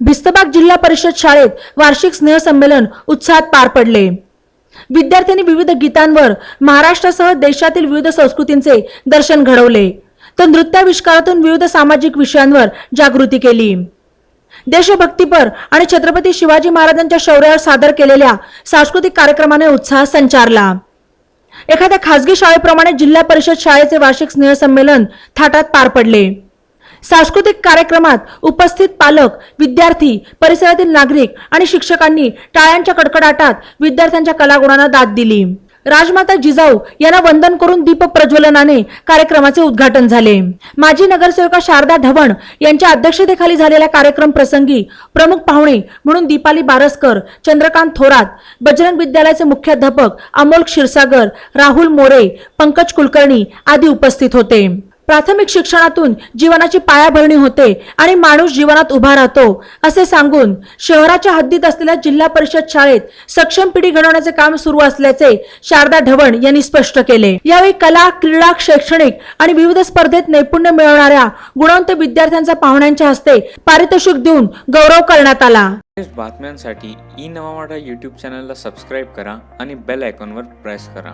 भिस्तबाग जिल्हा परिषद शाळेत वार्षिक स्नेहसंमेलन उत्साहात पार पडले. विद्यार्थ्यांनी विविध गीतांवर महाराष्ट्रासह देशातील विविध संस्कृतींचे दर्शन घडवले. तर नृत्याविष्कारातून विविध सामाजिक विषयांवर जागृती केली. देशभक्तीपर आणि छत्रपती शिवाजी महाराजांच्या शौर्यावर सादर केलेल्या सांस्कृतिक कार्यक्रमाने उत्साह संचारला. एखाद्या खासगी शाळेप्रमाणे जिल्हा परिषद शाळेचे वार्षिक स्नेहसंमेलन थाटात पार पडले. सांस्कृतिक कार्यक्रमात उपस्थित पालक विद्यार्थी परिसरातील नागरिक आणि शिक्षकांनी टाळ्यांच्या कडकडाटात विद्यार्थ्यांच्या कलागुणांना दाद दिली. राजमाता जिजाऊ यांना वंदन करून दीप प्रज्वलनाने कार्यक्रमाचे उद्घाटन झाले. माजी नगरसेवका शारदा ढवण यांच्या अध्यक्षतेखाली झालेल्या कार्यक्रम प्रसंगी प्रमुख पाहुणे म्हणून दीपाली बारसकर चंद्रकांत थोरात बजरंग विद्यालयाचे मुख्याध्यापक अमोल क्षीरसागर राहुल मोरे पंकज कुलकर्णी आदी उपस्थित होते. प्राथमिक शिक्षणातून जीवनाची पायाभरणी होते आणि माणूस जीवनात उभा राहतो असे सांगून शहराच्या हद्दीत असलेल्या जिल्हा परिषद शाळेत सक्षम पिढी घडवण्याचे काम सुरू असल्याचे शारदा ढवण यांनी स्पष्ट केले. यावेळी कला क्रीडा शैक्षणिक आणि विविध स्पर्धेत नैपुण्य मिळवणाऱ्या गुणवंत विद्यार्थ्यांचा पाहुण्यांच्या हस्ते पारितोषिक देऊन गौरव करण्यात आला. बातम्यांसाठी ई नवा मराठा यूट्यूब चॅनलला सबस्क्राईब करा आणि बेल आयकॉनवर प्रेस करा.